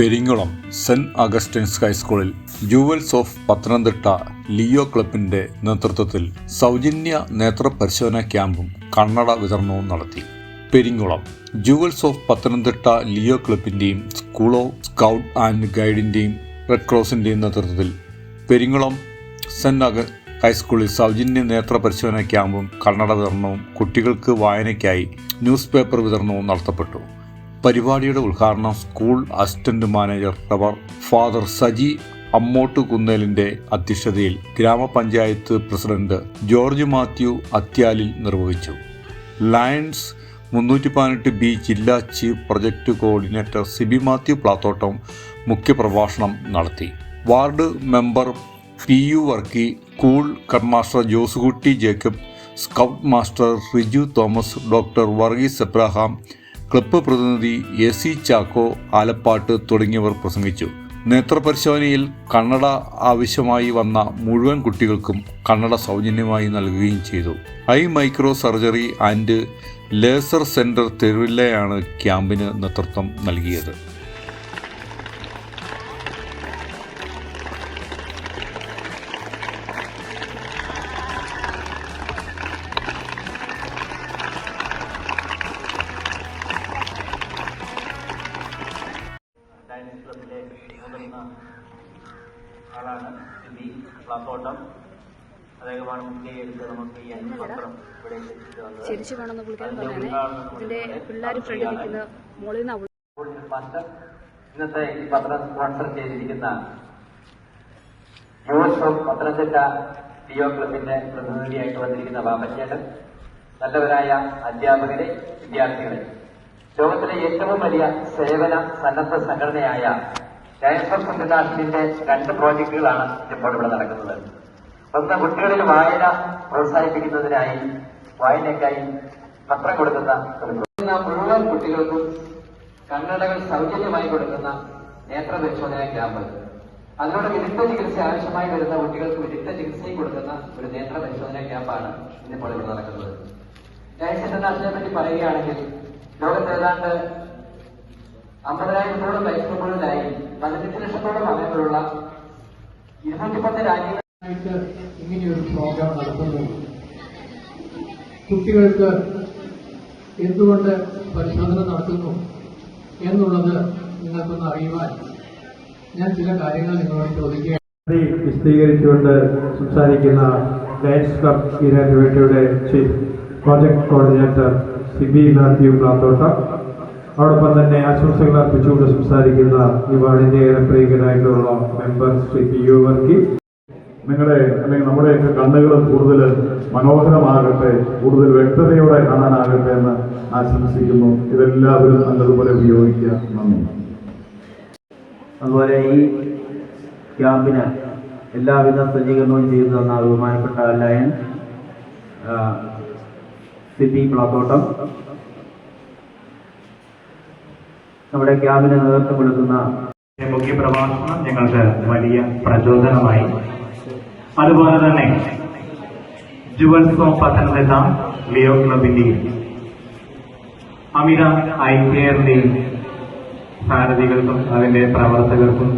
Peringulam Saint Augustine's ഹൈസ്കൂളിൽ jewels of Pathanamthitta Leo ക്ലബിന്റെ നേതൃത്വത്തിൽ സൗജന്യ നേത്ര പരിശോധനാ ക്യാമ്പും കണ്ണട വിതരണവും നടത്തി. Peringulam jewels of Pathanamthitta Leo ക്ലബിന്റെയും school of scout and ഗൈഡിന്റെയും റെഡ് ക്രോസിന്റെയും നേതൃത്വത്തിൽ പെരിങ്ങുളം സെന്റ് അഗ ഹൈസ്കൂളിൽ സൗജന്യ നേത്ര പരിശോധന ക്യാമ്പും കണ്ണട വിതരണവും കുട്ടികൾക്ക് വായനയ്ക്കായി ന്യൂസ് പേപ്പർ വിതരണവും നടത്തപ്പെട്ടു. പരിപാടിയുടെ ഉദ്ഘാടനം school assistant manager Rev father Saji അമ്മോട്ട് കുന്നേലിന്റെ അധ്യക്ഷതയിൽ ഗ്രാമപഞ്ചായത്ത് പ്രസിഡന്റ് ജോർജ് മാത്യു അത്യാലിൽ നിർവഹിച്ചു. ലയൺസ് മുന്നൂറ്റി പതിനെട്ട് ബി ജില്ലാ chief project coordinator Siby Mathew Plathottam മുഖ്യപ്രഭാഷണം നടത്തി. Ward member P U Varkey school കൺമാസ്റ്റർ Josukutty Jacob scout master Riju Thomas doctor Varghese Abraham club പ്രതിനിധി എ സി ചാക്കോ ആലപ്പാട്ട് തുടങ്ങിയവർ പ്രസംഗിച്ചു. നേത്രപരിശോധനയിൽ കണ്ണട ആവശ്യമായി വന്ന മുഴുവൻ കുട്ടികൾക്കും കണ്ണട സൗജന്യമായി നൽകുകയും ചെയ്തു. Eye micro surgery and laser centre തെരുവില്ലയാണ് ക്യാമ്പിന് നേതൃത്വം നൽകിയത്. ആളാണ്. ഇനി പ്ലാത്തോട്ടം അദ്ദേഹമാണ് മുൻകൈ എടുത്ത് നമുക്ക് ഈ അഞ്ച് ഇവിടെ ചിരിച്ചു കാണുന്ന പുള്ളിക്കാരൻ പറഞ്ഞാണ് ഇതിന്റെ പിള്ളേർ ഫ്രണ്ട് നിൽക്കുന്ന മോളിൽ നിന്ന് ഇന്നത്തെ ഈ പത്രം സ്പോൺസർ ചെയ്തിരിക്കുന്ന യുവസ് പത്തനംതിട്ട ലിയോ ക്ലബിന്റെ പ്രതിനിധിയായിട്ട് വന്നിരിക്കുന്ന ബാബച്ചേട്ടൻ നല്ലവരായ അധ്യാപകരെ വിദ്യാർത്ഥികളെ. ലോകത്തിലെ ഏറ്റവും വലിയ സേവന സന്നദ്ധ സംഘടനയായ ഓഫ് ഇന്റർനാഷണലിന്റെ രണ്ട് പ്രോജക്റ്റുകളാണ് ഇപ്പോൾ ഇവിടെ നടക്കുന്നത്. ഒന്ന് കുട്ടികളിൽ വായന പ്രോത്സാഹിപ്പിക്കുന്നതിനായി വായനയ്ക്കായി പത്രം കൊടുക്കുന്ന. മുഴുവൻ കുട്ടികൾക്കും കണ്ണടകൾ സൗജന്യമായി കൊടുക്കുന്ന നേത്ര പരിശോധന ക്യാമ്പ്. അതിനോട് വിദഗ്ധ ചികിത്സ ആവശ്യമായി വരുന്ന കുട്ടികൾക്ക് വിദഗ്ധ ചികിത്സയും കൊടുക്കുന്ന ഒരു നേത്ര പരിശോധന ക്യാമ്പാണ് ഇന്നിപ്പോൾ ഇവിടെ നടക്കുന്നത്. ഇന്റർനാഷണലിനെ പറ്റി പറയുകയാണെങ്കിൽ ലോകത്ത് ഏതാണ്ട് അമ്പതിനായിരത്തോളം വയസ്സുകളിലായി പതിനെട്ട് ലക്ഷത്തോളം അംഗങ്ങളുള്ള ഇരുന്നൂറ്റിപ്പത്ത് രാജ്യങ്ങൾ ആയിട്ട് ഇങ്ങനെയൊരു പ്രോഗ്രാം നടത്തുന്നു. കുട്ടികൾക്ക് എന്തുകൊണ്ട് പരിശോധന നടത്തുന്നു എന്നുള്ളത് നിങ്ങൾക്കൊന്ന് അറിയുവാൻ ഞാൻ ചില കാര്യങ്ങൾ നിങ്ങളോട് ചോദിക്കുകയാണ്. പദ്ധതി വിശദീകരിച്ചുകൊണ്ട് സംസാരിക്കുന്ന lions club ഈരാറ്റുപേട്ടയുടെ chief project coordinator Siby Mathew Plathottam. അതോടൊപ്പം തന്നെ ആശംസകൾ അർപ്പിച്ചുകൊണ്ട് സംസാരിക്കുന്ന ഈ വാണിജ്യ ഏറെ പ്രിയങ്കരായിട്ടുള്ള member Shri P U Varkey. നിങ്ങളുടെ അല്ലെങ്കിൽ നമ്മുടെയൊക്കെ കണ്ണുകൾ കൂടുതൽ മനോഹരമാകട്ടെ കൂടുതൽ വ്യക്തതയോടെ കാണാനാകട്ടെ എന്ന് ആശംസിക്കുന്നു. ഇതെല്ലാവരും നല്ലതുപോലെ ഉപയോഗിക്കുക. നന്ദി. അതുപോലെ ഈ ക്യാമ്പിന് എല്ലാവിധ സജ്ജീകരണവും ചെയ്തു തന്ന ബഹുമാനപ്പെട്ട ലയൻ സിപി സിബി പ്ലാത്തോട്ടം നമ്മുടെ ക്യാമ്പിന് നേതൃത്വം കൊടുക്കുന്ന മുഖ്യ പ്രഭാഷണം ഞങ്ങൾക്ക് വലിയ പ്രചോദനമായി. അതുപോലെ തന്നെ ജുവൽസ് പത്തനംതിട്ട ലിയോ ക്ലബിന്റെയും അമിത ഐ കെയറിന്റെയും സാരഥികൾക്കും അതിന്റെ പ്രവർത്തകർക്കും